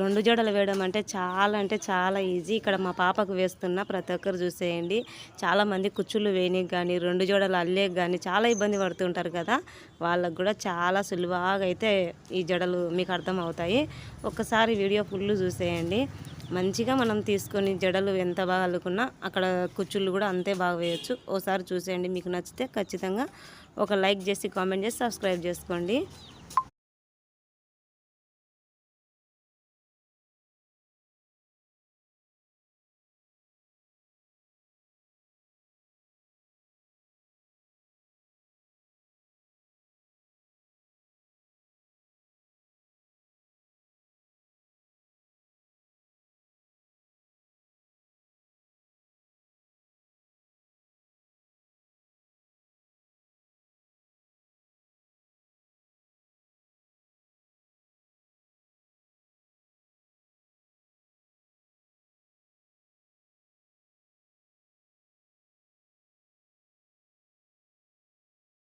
రెండు జడలు వేయడం అంటే చాలా అంటే చాలా ఈజీ. ఇక్కడ మా పాపకు వేస్తున్న ప్రతి ఒక్కరు చూసేయండి. చాలామంది కుచ్చులు వేయనీకి కానీ రెండు జడలు అల్లేకి కానీ చాలా ఇబ్బంది పడుతుంటారు కదా. వాళ్ళకు కూడా చాలా సులువుగా అయితే ఈ జడలు మీకు అర్థం అవుతాయి. ఒక్కసారి వీడియో ఫుల్ చూసేయండి. మంచిగా మనం తీసుకొని జడలు ఎంత బాగా అల్లుకున్నా అక్కడ కుచ్చుళ్ళు కూడా అంతే బాగా వేయచ్చు. ఓసారి చూసేయండి. మీకు నచ్చితే ఖచ్చితంగా ఒక లైక్ చేసి కామెంట్ చేసి సబ్స్క్రైబ్ చేసుకోండి.